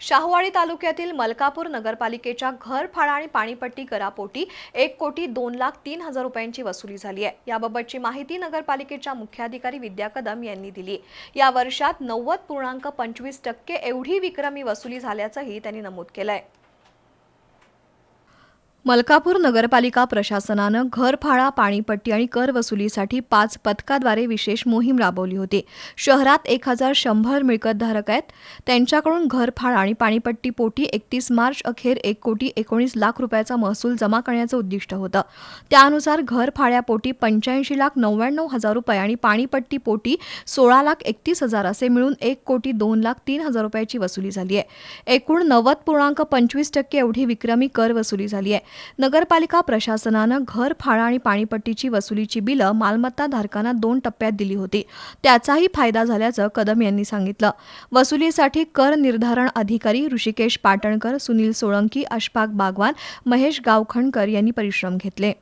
शाहूवाडी तालुक्यातील मलकापूर नगरपालिकेच्या घरफाळा आणि पाणीपट्टी करापोटी एक कोटी दोन लाख तीन हजार रुपयांची वसुली झाली आहे. याबाबतची माहिती नगरपालिकेच्या मुख्याधिकारी विद्या कदम यांनी दिली. या वर्षात नव्वद पूर्णांक पंचवीस टक्के एवढी विक्रमी वसुली झाल्याचंही त्यांनी नमूद केलं आहे मलकापूर नगरपालिका प्रशासनानं घरफाळा पाणीपट्टी आणि कर वसुलीसाठी पाच पथकाद्वारे विशेष मोहीम राबवली होती. शहरात एक हजार शंभर मिळकतधारक आहेत. त्यांच्याकडून घरफाळा आणि पाणीपट्टी पोटी एकतीस मार्च अखेर एक कोटी एकोणीस लाख रुपयाचा महसूल जमा करण्याचं उद्दिष्ट होतं. त्यानुसार घरफाळ्यापोटी पंच्याऐंशी लाख नव्याण्णव हजार रुपये आणि पाणीपट्टी पोटी सोळा लाख एकतीस हजार असे मिळून एक कोटी दोन लाख तीन हजार रुपयाची वसुली झाली आहे. एकूण नव्वद पूर्णांक पंचवीस टक्के एवढी विक्रमी कर वसुली झाली आहे. नगरपालिका प्रशासनानं घर फाळा आणि पाणीपट्टीची वसुलीची बिलं मालमत्ता धारकांना दोन टप्प्यात दिली होती. त्याचाही फायदा झाल्याचं कदम यांनी सांगितलं. वसुलीसाठी कर निर्धारण अधिकारी ऋषिकेश पाटणकर सुनील सोळंकी अशफाक बागवान महेश गावखणकर यांनी परिश्रम घेतले.